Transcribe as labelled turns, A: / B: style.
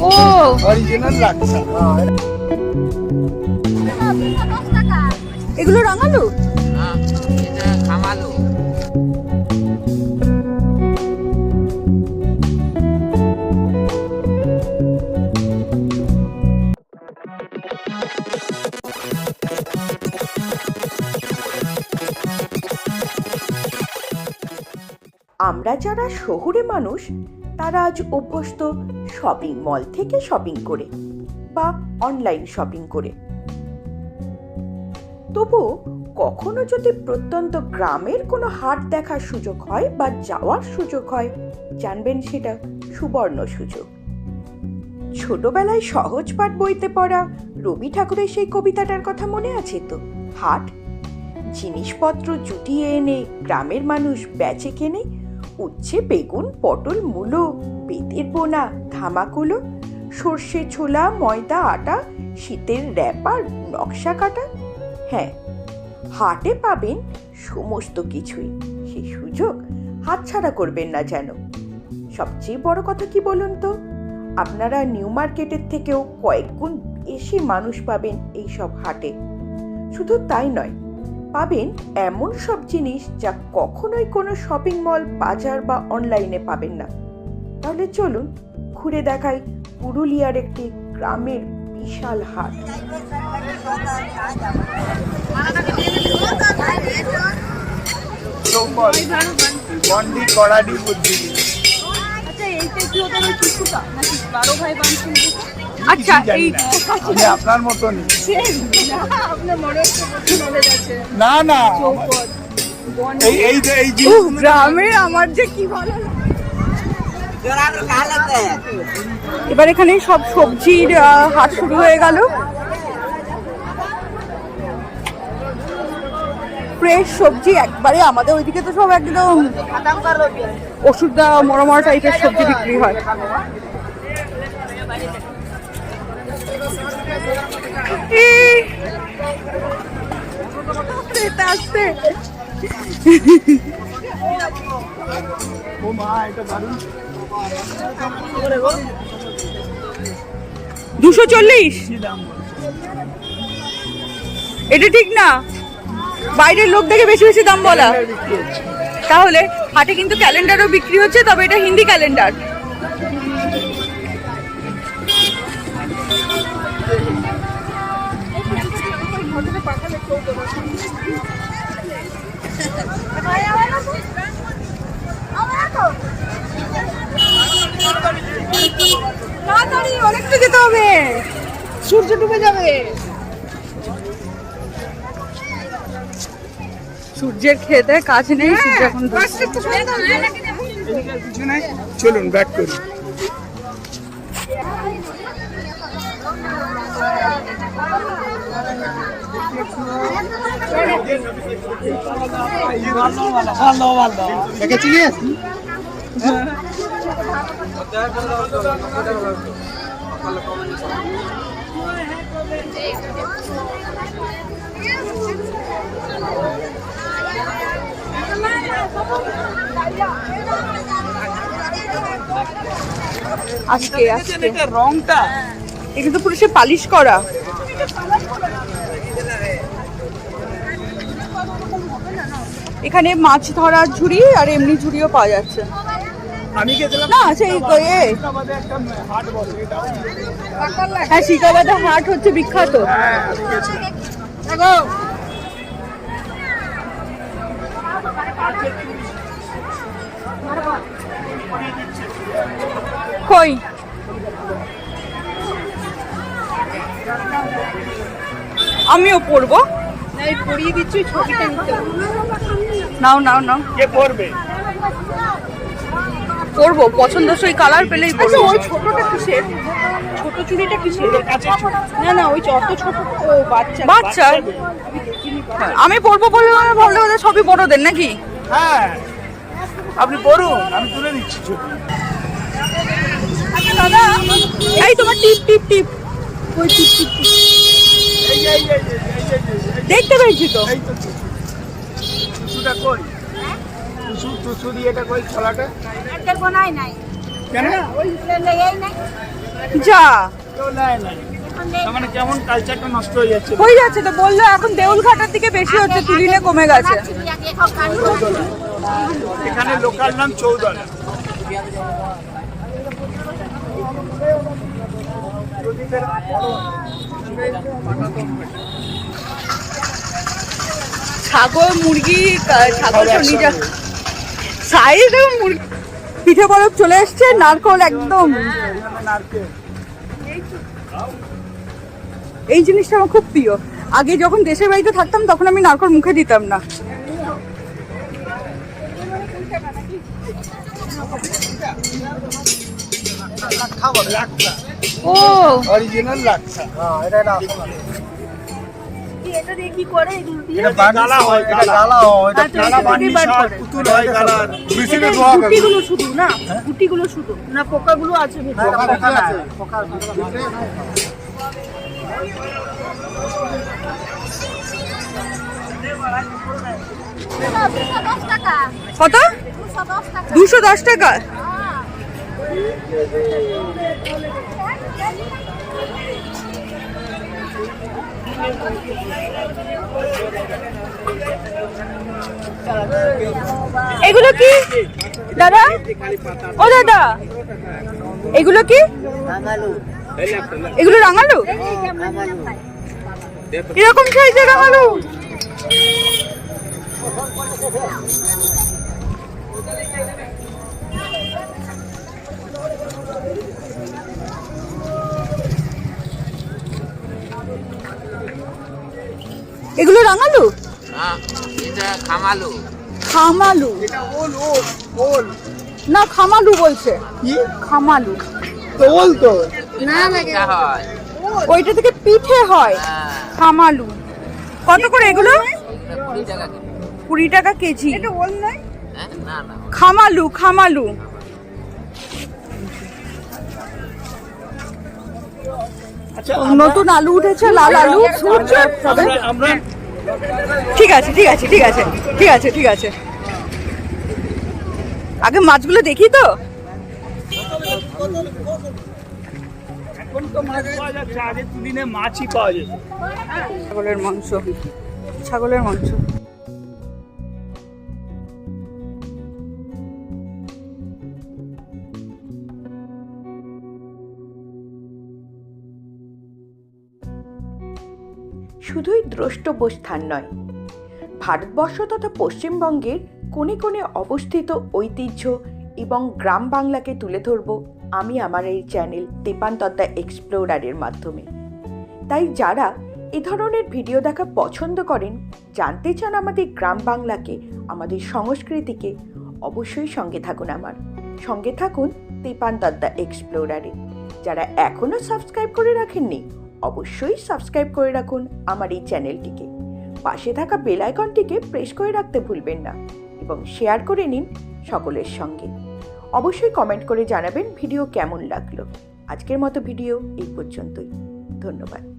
A: ও।
B: Original লাক্ষা
A: এগুলো রাঙালু?
C: এটা
D: আমরা যারা শহুরে মানুষ তারা আজ অভ্যস্ত শপিং মল থেকে শপিং করে বা অনলাইন শপিং করে। তবু কখনো যদি প্রত্যন্ত গ্রামের কোনো হাট দেখার সুযোগ হয় বা যাওয়ার সুযোগ হয়, জানবেন সেটা সুবর্ণ সুযোগ। ছোটবেলায় সহজ পাঠ বইতে পড়া রবি ঠাকুরের সেই কবিতাটার কথা মনে আছে তো? হাট? জিনিসপত্র জুটিয়ে এনে গ্রামের মানুষ বেচে কেনে উচ্ছে, বেগুন, পটল, মূলো, বেতের বোনা, ধামাকুলো, সর্ষে ছোলা, ময়দা, আটা, শীতের র্যাপার নকশা কাটা। হ্যাঁ হাটে পাবেন সমস্ত কিছুই। সেই সুযোগ হাতছাড়া করবেন না যেন। সবচেয়ে বড় কথা কি বলুন তো? আপনারা নিউ মার্কেটের থেকেও কয়েক গুণ বেশি মানুষ পাবেন এই সব হাটে। শুধু তাই নয় পাবেন এমন সব জিনিস যা কখনোই কোনো শপিং মল বাজার বা অনলাইনে পাবেন না। তাহলে চলুন ঘুরে দেখাই পুরুলিয়ার একটি গ্রামের বিশাল হাট।
A: আচ্ছা এইটা কি টুকটুকা নাকি বারো ভাই বানছেন
B: আচ্ছা এই আমি আপনার মতনই।
A: মনে হচ্ছে
B: না না এই এই যে এই
A: গ্রামে আমার যে কি ভালো এবার এখানে সব সবজির হাট শুরু হয়ে গেল। ফ্রেশ সবজি একবারে আমাদের ওইদিকে তো সব একদম ওষুধ দেওয়া মরা মরা টাইপের সবজি বিক্রি হয়। আস্তে দুশো চল্লিশ?
B: দাম
A: এটা ঠিক না। বাইরের লোক দেখে বেশি বেশি দাম বলা। তাহলে হাটে কিন্তু ক্যালেন্ডারও বিক্রি হচ্ছে তবে এটা হিন্দি ক্যালেন্ডার। তাড়াতাড়ি অনেকটা যেতে হবে সূর্য ডুবে যাবে সূর্যের খেতে কাজ নেই সূর্য এখন ডুবছে।
B: এদিকে আর কিছু নাই চলুন ব্যাক করি
A: আজকে আজকে।
B: রংটা
A: এগুলো তো পুরো সে পালিশ করা। এখানে মাছ ধরার ঝুড়ি আর এমনি ঝুড়িও পাওয়া যাচ্ছে।
B: আমি গেছিলাম
A: না সেই এ। হ্যাঁ শিকাবাদা হাট হচ্ছে বিখ্যাত।
B: হ্যাঁ
A: কই? আমিও পড়ব পড়িয়ে দিচ্ছি ছবিটা নিতে নাও নাও নাও
B: কে পড়বে
A: পরবো পছন্দসই কালার পেলেই পরবো ওই ছোটটা কিসের ছোট চুড়িটা কিসের না না ওই অত ছোট ও বাচ্চা বাচ্চা আমি পরবো বলে ভাবলে বোধহয় সবই বড়দের নাকি
B: হ্যাঁ আপনি পড়ুন আমি তুলে দিচ্ছি
A: দাদা এই তোমার টিপ টিপ টিপ ওই টিপ টিপ টিপ। দেখতে পেয়েছি তো
B: এই তো টুসু। টুসুটা কই? টুসু টুসু দিয়ে এটা কই খোলাটা? কেন?
A: যা।
B: কেউ নেয় না তার মানে কেমন কালচারটা নষ্ট হয়ে যাচ্ছে?
A: হয়ে যাচ্ছে তো বলল এখন দেউল ঘাটার দিকে বেশি হচ্ছে তুলিনে কমে গেছে।
B: এখানে লোকাল নাম চৌদলা
A: ছাগল মুরগি ছাগল সাইজ মুরগি। পিঠে বরফ চলে এসছে নারকল একদম। এই জিনিসটা আমার খুব প্রিয়। আগে যখন দেশের বাড়িতে থাকতাম তখন আমি নারকল মুখে দিতাম না। ও।
B: অরিজিনাল লাচ্ছা
A: এটা দিয়ে কি করে?
B: এটা গালা হয় গালা। গালা বানিশ হয় পুতুল হয় গালার
A: গুটিগুলো শুধু না? গুটিগুলো শুধু। না পোকাগুলো আছে ভিতরে কত? দুশো দশ টাকা। এগুলো কি? দাদা? ও দাদা। এগুলো কি? এগুলো রাঙালু? এরকম সাইজের রাঙালু? রাঙালু?
C: হ্যাঁ খামালু।
A: না খামালু বলছে। খামালু।
B: তো ওল তো।
C: এটা
A: ওইটা থেকে পিঠে হয়।
C: হ্যাঁ।
A: খামালু। কত করে এগুলো?
C: কুড়ি টাকা
A: কেজি।
C: হ্যাঁ
A: খামালু খামালু।
B: আচ্ছা
A: নতুন আলু উঠেছে লাল আলু।
B: আমরা
A: ঠিক আছে ঠিক আছে ঠিক আছে ঠিক আছে ঠিক আছে। আগে মাছগুলো দেখি তো। ছাগলের মাংস। ছাগলের মাংস।
D: শুধুই দ্রষ্টব্য স্থান নয়। ভারতবর্ষ তথা পশ্চিমবঙ্গের কোণে কোণে অবস্থিত ঐতিহ্য এবং গ্রাম বাংলাকে তুলে ধরব আমি আমার এই চ্যানেল দীপান্তদ্দা এক্সপ্লোরারের মাধ্যমে। তাই যারা এ ধরনের ভিডিও দেখা পছন্দ করেন, জানতে চান আমাদের গ্রাম বাংলাকে, আমাদের সংস্কৃতিকে, অবশ্যই সঙ্গে থাকুন আমার। সঙ্গে থাকুন দীপান্তদ্দা এক্সপ্লোরারে। যারা এখনও সাবস্ক্রাইব করে রাখেননি অবশ্যই সাবস্ক্রাইব করে রাখুন আমার এই চ্যানেলটিকে। পাশে থাকা বেল আইকনটিকে প্রেস করে রাখতে ভুলবেন না এবং শেয়ার করে নিন সকলের সঙ্গে। অবশ্যই কমেন্ট করে জানাবেন ভিডিও কেমন লাগল। আজকের মতো ভিডিও এই পর্যন্তই। ধন্যবাদ।